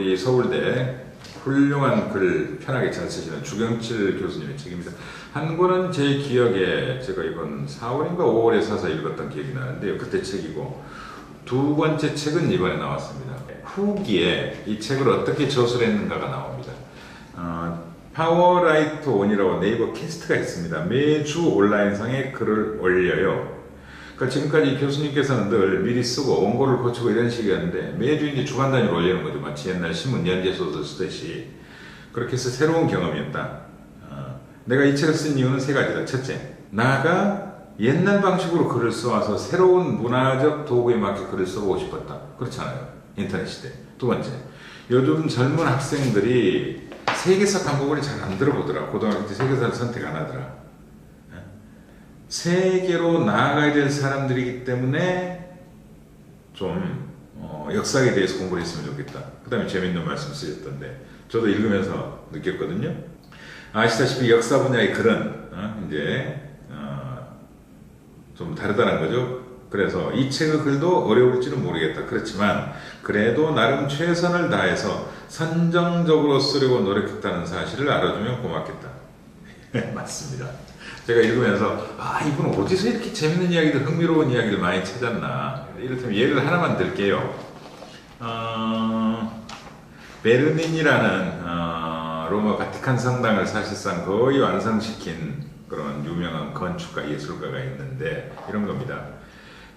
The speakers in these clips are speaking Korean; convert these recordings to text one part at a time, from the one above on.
우리 서울대 훌륭한 글 편하게 잘 쓰시는 주경칠 교수님의 책입니다. 한 권은 제 기억에 제가 이건 4월인가 5월에 사서 읽었던 기억이 나는데요. 그때 책이고 두 번째 책은 이번에 나왔습니다. 후기에 이 책을 어떻게 저술했는가가 나옵니다. 어, 파워라이트 온이라고 네이버 캐스트가 있습니다. 매주 온라인상에 글을 올려요. 그러니까 지금까지 교수님께서는 늘 미리 쓰고 원고를 고치고 이런 식이었는데 매주 이제 주간 단위로 올리는 거죠. 마치 옛날 신문 연재 소설 쓰듯이 그렇게 해서 새로운 경험이었다. 어, 내가 이 책을 쓴 이유는 세 가지다. 첫째, 나가 옛날 방식으로 글을 써와서 새로운 문화적 도구에 맞게 글을 써보고 싶었다. 그렇잖아요. 인터넷 시대. 두 번째, 요즘 젊은 학생들이 세계사 과목을 잘 안 들어보더라. 고등학교 때 세계사를 선택 안 하더라. 예? 세계로 나아가야 될 사람들이기 때문에 좀 어, 역사에 대해서 공부를 했으면 좋겠다. 그 다음에 재밌는 말씀 쓰셨던데 저도 읽으면서 느꼈거든요. 아시다시피 역사 분야의 글은 어, 이제 어, 좀 다르다는 거죠. 그래서 이 책의 글도 어려울지는 모르겠다. 그렇지만 그래도 나름 최선을 다해서 선정적으로 쓰려고 노력했다는 사실을 알아주면 고맙겠다. 맞습니다. 제가 읽으면서 아 이분 어디서 이렇게 재밌는 이야기들 흥미로운 이야기를 많이 찾았나 이를테면 예를 하나만 들게요. 어, 베르닌이라는 어, 로마 바티칸 성당을 사실상 거의 완성시킨 그런 유명한 건축가 예술가가 있는데 이런 겁니다.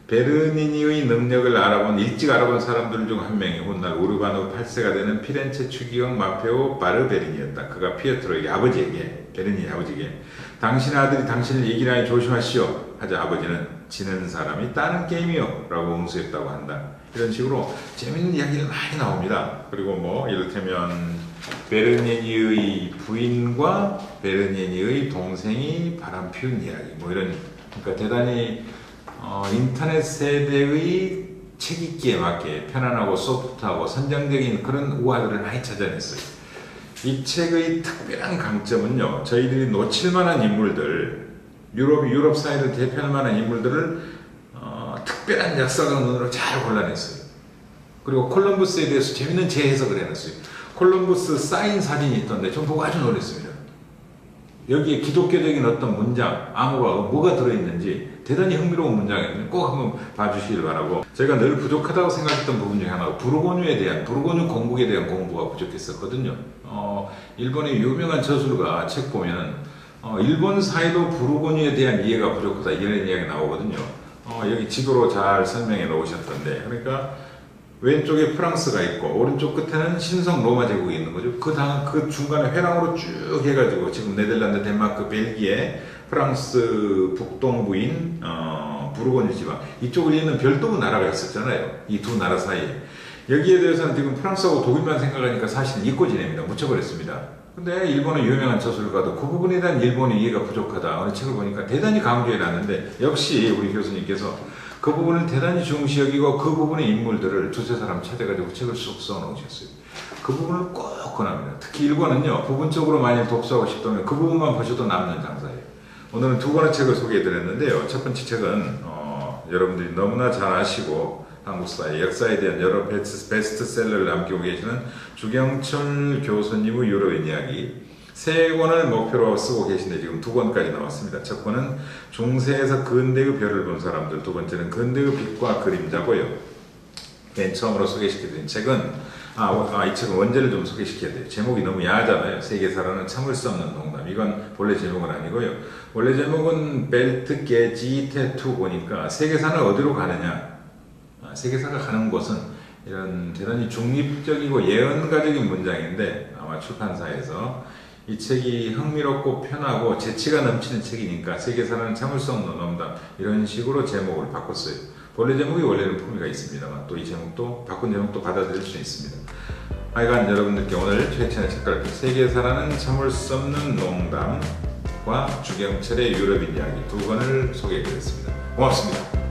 베르니니의 능력을 알아본 일찍 알아본 사람들 중 한 명이 훗날 우르바노 8세가 되는 피렌체 추기경 마페오 바르베르니였다. 그가 피에트로에게 아버지에게 베르니 아버지에게 당신 아들이 당신을 얘기하니 조심하시오 하자 아버지는 지는 사람이 다른 게임이요 라고 응수했다고 한다. 이런 식으로 재밌는 이야기가 많이 나옵니다. 그리고 뭐 이를테면 베르니니의 부인과 베르니니의 동생이 바람 피운 이야기 뭐 이런 그러니까 대단히 어, 인터넷 세대의 책 읽기에 맞게 편안하고 소프트하고 선정적인 그런 우화들을 많이 찾아냈어요. 이 책의 특별한 강점은요, 저희들이 놓칠 만한 인물들, 유럽, 유럽 사회를 대표할 만한 인물들을 어, 특별한 역사적 눈으로 잘 골라냈어요. 그리고 콜럼부스에 대해서 재밌는 재해석을 해놨어요. 콜럼부스 사인 사진이 있던데 좀 보고 아주 놀랐습니다. 여기에 기독교적인 어떤 문장, 암호가 뭐가 들어있는지 대단히 흥미로운 문장이거든요. 꼭 한번 봐주시길 바라고. 제가 늘 부족하다고 생각했던 부분 중에 하나가 부르고뉴에 대한, 부르고뉴 건국에 대한 공부가 부족했었거든요. 어, 일본의 유명한 저술가 책 보면 어, 일본 사회도 부르고뉴에 대한 이해가 부족하다 이런 이야기 나오거든요. 어, 여기 지도로 잘 설명해 놓으셨던데 그러니까 왼쪽에 프랑스가 있고 오른쪽 끝에는 신성 로마 제국이 있는 거죠. 그 다음 그 중간에 회랑으로 쭉 해가지고 지금 네덜란드, 덴마크, 벨기에, 프랑스 북동부인 어, 부르고뉴 지방 이쪽을 있는 별도의 나라가 있었잖아요. 이 두 나라 사이에 여기에 대해서는 지금 프랑스하고 독일만 생각하니까 사실 잊고 지냅니다. 묻혀버렸습니다. 근데 일본의 유명한 저술가도 그 부분에 대한 일본의 이해가 부족하다. 어느 책을 보니까 대단히 강조해 놨는데 역시 우리 교수님께서 그 부분을 대단히 중시 여기고 그 부분의 인물들을 두세 사람 찾아가지고 책을 쑥 써놓으셨어요. 그 부분을 꼭 권합니다. 특히 일본은요, 부분적으로 만약 독서하고 싶다면 그 부분만 보셔도 남는 장사예요. 오늘은 두 권의 책을 소개해 드렸는데요. 첫 번째 책은, 어, 여러분들이 너무나 잘 아시고, 한국 사회 역사에 대한 여러 베스트 셀러를 남기고 계시는 주경철 교수님의 유럽인 이야기 세 권을 목표로 쓰고 계신데 지금 두 권까지 나왔습니다. 첫 권은 중세에서 근대의 별을 본 사람들, 두 번째는 근대의 빛과 그림자고요. 맨 처음으로 소개시켜드린 책은 아, 아, 이 책은 원제를 좀 소개시켜야 돼요. 제목이 너무 야하잖아요. 세계사라는 참을 수 없는 농담. 이건 본래 제목은 아니고요. 원래 제목은 벨트 게지 테투 보니까 세계사는 어디로 가느냐? 아, 세계사가 가는 곳은 이런 대단히 중립적이고 예언가적인 문장인데 아마 출판사에서 이 책이 흥미롭고 편하고 재치가 넘치는 책이니까 세계사라는 참을 수 없는 농담 이런 식으로 제목을 바꿨어요. 본래 제목이 원래는 품위가 있습니다만 또 이 제목도 바꾼 제목도 받아들일 수 있습니다. 하여간 여러분들께 오늘 최찬의 책갈 세계사라는 참을 수 없는 농담과 주경철의 유럽인 이야기 두 권을 소개해드렸습니다. 고맙습니다.